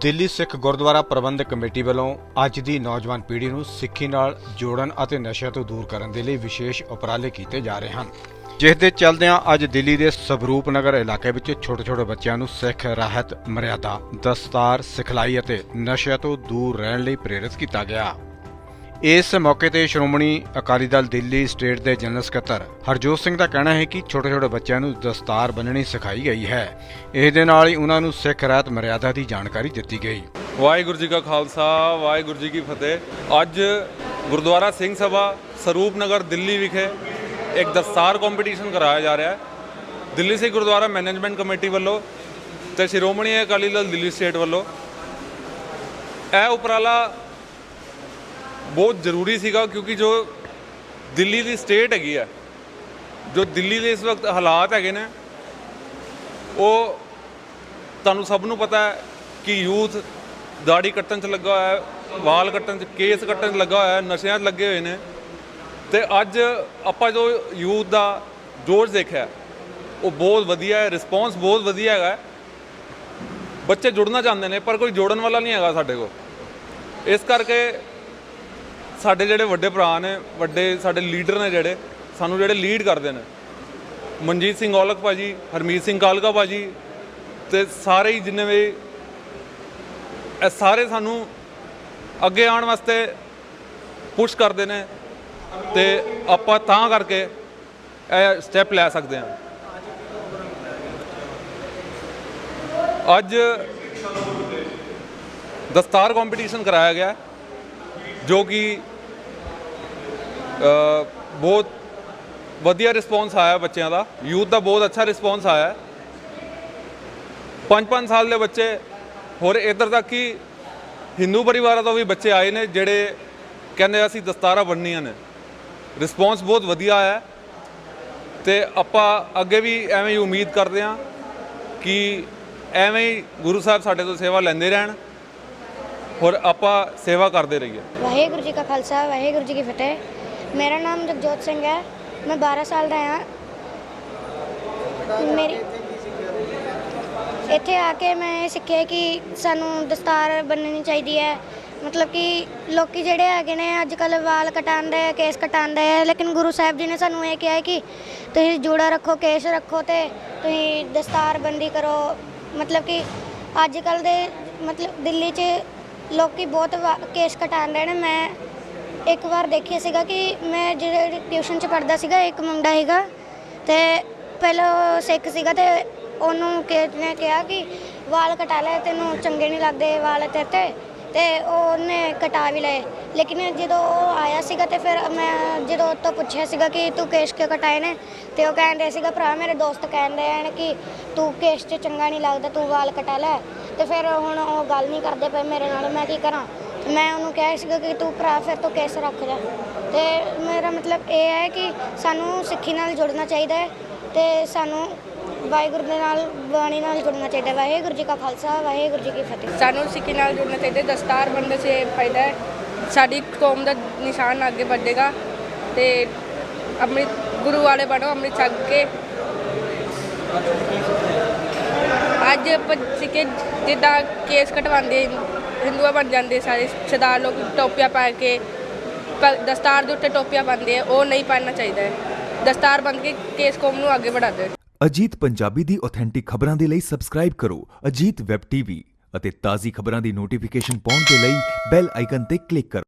Delhi Sikh Gurdwara Prabandhak committee ਵੱਲੋਂ ਅੱਜ ਦੀ ਨੌਜਵਾਨ ਪੀੜ੍ਹੀ ਨੂੰ ਸਿੱਖੀ ਨਾਲ ਜੋੜਨ ਅਤੇ ਨਸ਼ਿਆਂ ਤੋਂ ਦੂਰ ਕਰਨ ਦੇ ਲਈ ਵਿਸ਼ੇਸ਼ ਉਪਰਾਲੇ ਕੀਤੇ ਜਾ ਰਹੇ ਹਨ। ਜਿਸ ਦੇ ਚੱਲਦਿਆਂ ਅੱਜ ਦਿੱਲੀ ਦੇ ਸਵਰੂਪ ਨਗਰ ਇਲਾਕੇ ਵਿੱਚ ਛੋਟੇ-ਛੋਟੇ ਬੱਚਿਆਂ ਨੂੰ ਸਿੱਖ ਰਾਹਤ ਮਰਿਆਦਾ, ਦਸਤਾਰ, ਸਿਖਲਾਈ ਅਤੇ ਨਸ਼ਿਆਂ ਤੋਂ ਦੂਰ ਰਹਿਣ ਲਈ ਪ੍ਰੇਰਿਤ ਕੀਤਾ ਗਿਆ। ਇਸ ਮੌਕੇ ਤੇ ਸ਼੍ਰੋਮਣੀ ਅਕਾਲੀ ਦਲ ਦਿੱਲੀ ਸਟੇਟ ਦੇ ਜਨਰਲ ਸਕੱਤਰ ਹਰਜੋਤ ਸਿੰਘ ਦਾ ਕਹਿਣਾ ਹੈ ਕਿ ਛੋਟੇ-ਛੋਟੇ ਬੱਚਿਆਂ ਨੂੰ ਦਸਤਾਰ ਬੰਨਣੀ ਸਿਖਾਈ ਗਈ ਹੈ। ਇਸ ਦੇ ਨਾਲ ਹੀ ਉਹਨਾਂ ਨੂੰ ਸਿੱਖ ਰਹਿਤ ਮਰਿਆਦਾ ਦੀ ਜਾਣਕਾਰੀ ਦਿੱਤੀ ਗਈ। ਵਾਹਿਗੁਰੂ ਜੀ ਕਾ ਖਾਲਸਾ, ਵਾਹਿਗੁਰੂ ਜੀ ਕੀ ਫਤਿਹ। ਅੱਜ ਗੁਰਦੁਆਰਾ ਸਿੰਘ ਸਭਾ ਸਰੂਪ ਨਗਰ ਦਿੱਲੀ ਵਿਖੇ ਇੱਕ ਦਸਤਾਰ ਕੰਪੀਟੀਸ਼ਨ ਕਰਾਇਆ ਜਾ ਰਿਹਾ ਹੈ। ਦਿੱਲੀ ਸਿੱਖ ਗੁਰਦੁਆਰਾ ਮੈਨੇਜਮੈਂਟ ਕਮੇਟੀ ਵੱਲੋਂ ਤੇ ਸ਼੍ਰੋਮਣੀ ਅਕਾਲੀ ਦਲ ਦਿੱਲੀ ਸਟੇਟ ਵੱਲੋਂ। ਇਹ ਉਪਰਾਲਾ ਬਹੁਤ ਜ਼ਰੂਰੀ ਸੀਗਾ ਕਿਉਂਕਿ ਜੋ ਦਿੱਲੀ ਦੀ ਸਟੇਟ ਹੈਗੀ ਆ, ਜੋ ਦਿੱਲੀ ਦੇ ਇਸ ਵਕਤ ਹਾਲਾਤ ਹੈਗੇ ਨੇ, ਉਹ ਤੁਹਾਨੂੰ ਸਭ ਨੂੰ ਪਤਾ ਹੈ ਕਿ ਯੂਥ ਦਾੜੀ ਕੱਟਣ 'ਚ ਲੱਗਾ ਹੋਇਆ ਹੈ, ਵਾਲ ਕੱਟਣ 'ਚ, ਕੇਸ ਕੱਟਣ 'ਚ ਲੱਗਾ ਹੋਇਆ ਹੈ, ਨਸ਼ਿਆਂ 'ਚ ਲੱਗੇ ਹੋਏ ਨੇ। ਤੇ ਅੱਜ ਆਪਾਂ ਜੋ ਯੂਥ ਦਾ ਜੋਸ਼ ਦੇਖਿਆ, ਉਹ ਬਹੁਤ ਵਧੀਆ ਹੈ ਰਿਸਪੌਂਸ ਬਹੁਤ ਵਧੀਆ ਹੈਗਾ ਬੱਚੇ ਜੁੜਨਾ ਚਾਹੁੰਦੇ ਨੇ, ਪਰ ਕੋਈ ਜੋੜਨ ਵਾਲਾ ਨਹੀਂ ਹੈਗਾ ਸਾਡੇ ਕੋਲ। ਇਸ ਕਰਕੇ ਸਾਡੇ ਜਿਹੜੇ ਵੱਡੇ ਭਰਾ ਨੇ, ਵੱਡੇ ਸਾਡੇ ਲੀਡਰ ਨੇ ਜਿਹੜੇ, ਸਾਨੂੰ ਜਿਹੜੇ ਲੀਡ ਕਰਦੇ ਨੇ। ਮਨਜੀਤ ਸਿੰਘ ਔਲਖ ਭਾਜੀ, ਹਰਮੀਤ ਸਿੰਘ ਕਾਲਕਾ ਭਾਜੀ ਤੇ ਸਾਰੇ ਹੀ ਜਿੰਨੇ ਵੀ, ਇਹ ਸਾਰੇ ਸਾਨੂੰ ਅੱਗੇ ਆਉਣ ਵਾਸਤੇ ਪੁਸ਼ ਕਰਦੇ ਨੇ ਤੇ ਆਪਾਂ ਤਾਂ ਕਰਕੇ ਇਹ ਸਟੈਪ ਲੈ ਸਕਦੇ ਹਾਂ। ਅੱਜ ਦਸਤਾਰ ਕੰਪੀਟੀਸ਼ਨ ਕਰਾਇਆ ਗਿਆ, ਜੋ ਕਿ ਬਹੁਤ ਵਧੀਆ ਰਿਸਪੌਂਸ ਆਇਆ ਬੱਚਿਆਂ ਦਾ। ਯੂਥ ਦਾ ਬਹੁਤ ਅੱਛਾ ਰਿਸਪੌਂਸ ਆਇਆ। ਹੈ। ਪੰਜ ਪੰਜ ਸਾਲ ਦੇ ਬੱਚੇ, ਹੋਰ ਇੱਧਰ ਤੱਕ ਕਿ ਹਿੰਦੂ ਪਰਿਵਾਰਾਂ ਤੋਂ ਵੀ ਬੱਚੇ ਆਏ ਨੇ, ਜਿਹੜੇ ਕਹਿੰਦੇ ਅਸੀਂ ਦਸਤਾਰਾਂ ਬੰਨ੍ਹਣੀਆਂ ਨੇ। ਰਿਸਪੌਂਸ ਬਹੁਤ ਵਧੀਆ ਆਇਆ। ਹੈ ਤੇ ਆਪਾਂ ਅੱਗੇ ਵੀ ਐਵੇਂ ਹੀ ਉਮੀਦ ਕਰਦੇ ਹਾਂ ਕਿ ਐਵੇਂ ਹੀ ਗੁਰੂ ਸਾਹਿਬ ਸਾਡੇ ਤੋਂ ਸੇਵਾ ਲੈਂਦੇ ਰਹਿਣ। ਹੋਰ ਆਪਾਂ ਸੇਵਾ ਕਰਦੇ ਰਹੀਏ। ਵਾਹਿਗੁਰੂ ਜੀ ਕਾ ਖਾਲਸਾ, ਵਾਹਿਗੁਰੂ ਜੀ ਕੀ ਫਤਿਹ। ਮੇਰਾ ਨਾਮ ਜਗਜੋਤ ਸਿੰਘ ਹੈ। ਮੈਂ 12 ਸਾਲ ਦਾ ਹਾਂ। ਮੇਰੀ ਇੱਥੇ ਆ ਕੇ ਮੈਂ ਇਹ ਸਿੱਖਿਆ ਕਿ ਸਾਨੂੰ ਦਸਤਾਰ ਬੰਨਣੀ ਚਾਹੀਦੀ ਹੈ। ਮਤਲਬ ਕਿ ਲੋਕੀ ਜਿਹੜੇ ਹੈਗੇ ਨੇ ਅੱਜ ਕੱਲ ਵਾਲ ਕਟਾਉਂਦੇ ਆ, ਕੇਸ ਕਟਾਉਂਦੇ ਆ, ਲੇਕਿਨ ਗੁਰੂ ਸਾਹਿਬ ਜੀ ਨੇ ਸਾਨੂੰ ਇਹ ਕਿਹਾ ਹੈ ਕਿ ਤੁਸੀਂ ਜੂੜਾ ਰੱਖੋ, ਕੇਸ ਰੱਖੋ ਤੇ ਤੁਸੀਂ ਦਸਤਾਰ ਬੰਦੀ ਕਰੋ। ਮਤਲਬ ਕਿ ਅੱਜ ਕੱਲ ਦੇ ਮਤਲਬ ਦਿੱਲੀ 'ਚ ਲੋਕੀ ਬਹੁਤ ਵਾ- ਕੇਸ ਕਟਾਉਂਦੇ ਨੇ। ਮੈਂ ਇੱਕ ਵਾਰ ਦੇਖਿਆ ਸੀਗਾ ਕਿ ਮੈਂ ਜਿਹੜੇ ਟਿਊਸ਼ਨ 'ਚ ਪੜ੍ਹਦਾ ਸੀਗਾ, ਇੱਕ ਮੁੰਡਾ ਹੈਗਾ ਤੇ ਪਹਿਲਾਂ ਉਹ ਸਿੱਖ ਸੀਗਾ ਤੇ ਉਹਨੂੰ ਕਿਸੇ ਨੇ ਕਿਹਾ ਕਿ ਵਾਲ ਕਟਾ ਲੈ, ਤੈਨੂੰ ਚੰਗੇ ਨਹੀਂ ਲੱਗਦੇ ਵਾਲ ਤੇਰੇ ਤੇ ਤੇ ਉਹਨੇ ਕਟਾ ਵੀ ਲਏ। ਲੇਕਿਨ ਜਦੋਂ ਉਹ ਆਇਆ ਸੀਗਾ ਤੇ ਫਿਰ ਮੈਂ ਜਦੋਂ ਉਹ ਤੋਂ ਪੁੱਛਿਆ ਸੀਗਾ ਕਿ ਤੂੰ ਕੇਸ਼ ਕਿਉਂ ਕਟਾਏ ਨੇ, ਤੇ ਉਹ ਕਹਿੰਦੇ ਸੀਗਾ, ਭਰਾ, ਮੇਰੇ ਦੋਸਤ ਕਹਿੰਦੇ ਹਨ ਕਿ ਤੂੰ ਕੇਸ਼ 'ਚ ਚੰਗਾ ਨਹੀਂ ਲੱਗਦਾ, ਤੂੰ ਵਾਲ ਕਟਾ ਲੈ। ਤੇ ਫਿਰ ਹੁਣ ਉਹ ਗੱਲ ਨਹੀਂ ਕਰਦੇ ਪਏ ਮੇਰੇ ਨਾਲ, ਮੈਂ ਕੀ ਕਰਾਂ? ਮੈਂ ਉਹਨੂੰ ਕਿਹਾ ਸੀਗਾ ਕਿ ਤੂੰ ਭਰਾ ਫਿਰ ਤੋਂ ਕੇਸ ਰੱਖ ਜਾ। ਤੇ ਮੇਰਾ ਮਤਲਬ ਇਹ ਹੈ ਕਿ ਸਾਨੂੰ ਸਿੱਖੀ ਨਾਲ ਜੁੜਨਾ ਚਾਹੀਦਾ ਹੈ ਤੇ ਸਾਨੂੰ ਵਾਹਿਗੁਰੂ ਦੇ ਨਾਲ ਬਾਣੀ ਨਾਲ ਜੁੜਨਾ ਚਾਹੀਦਾ ਵਾਹਿਗੁਰੂ ਜੀ ਕਾ ਖਾਲਸਾ, ਵਾਹਿਗੁਰੂ ਜੀ ਕੀ ਫਤਿਹ। ਸਾਨੂੰ ਸਿੱਖੀ ਨਾਲ ਜੁੜਨਾ ਚਾਹੀਦਾ ਦਸਤਾਰ ਬੰਨ੍ਹਣ ਸੇ ਫਾਇਦਾ ਹੈ, ਸਾਡੀ ਕੌਮ ਦਾ ਨਿਸ਼ਾਨ ਅੱਗੇ ਵਧੇਗਾ ਤੇ ਅੰਮ੍ਰਿਤ, ਗੁਰੂ ਵਾਲੇ ਬਣੋ ਅੰਮ੍ਰਿਤ ਛਕ ਕੇ ਅੱਜ ਆਪਾਂ ਸਿੱਕੇ ਜਿੱਦਾਂ ਕੇਸ ਕਟਵਾਉਂਦੇ ਹਿੰਦੂਆ ਬਣ ਜਾਂਦੇ ਸਾਰੇ, ਸਰਦਾਰ ਲੋਕ ਟੋਪੀਆਂ ਪਾ ਕੇ ਦਸਤਾਰ ਦੇ ਉੱਤੇ ਟੋਪੀਆਂ ਪਾਉਂਦੇ ਆ, ਉਹ ਨਹੀਂ ਪਾਉਣਾ ਚਾਹੀਦਾ ਹੈ। ਦਸਤਾਰ ਬੰਨ ਕੇ ਕੇਸ ਕੌਮ ਨੂੰ ਅੱਗੇ ਵਧਾਦੇ ਅਜੀਤ ਪੰਜਾਬੀ ਦੀ ਆਥੈਂਟਿਕ ਖਬਰਾਂ ਦੇ ਲਈ ਸਬਸਕ੍ਰਾਈਬ ਕਰੋ, ਅਜੀਤ ਵੈਬ ਟੀਵੀ ਅਤੇ ਤਾਜ਼ੀ ਖਬਰਾਂ ਦੀ ਨੋਟੀਫਿਕੇਸ਼ਨ ਪਾਉਣ ਦੇ ਲਈ ਬੈਲ ਆਈਕਨ ਤੇ ਕਲਿੱਕ ਕਰੋ।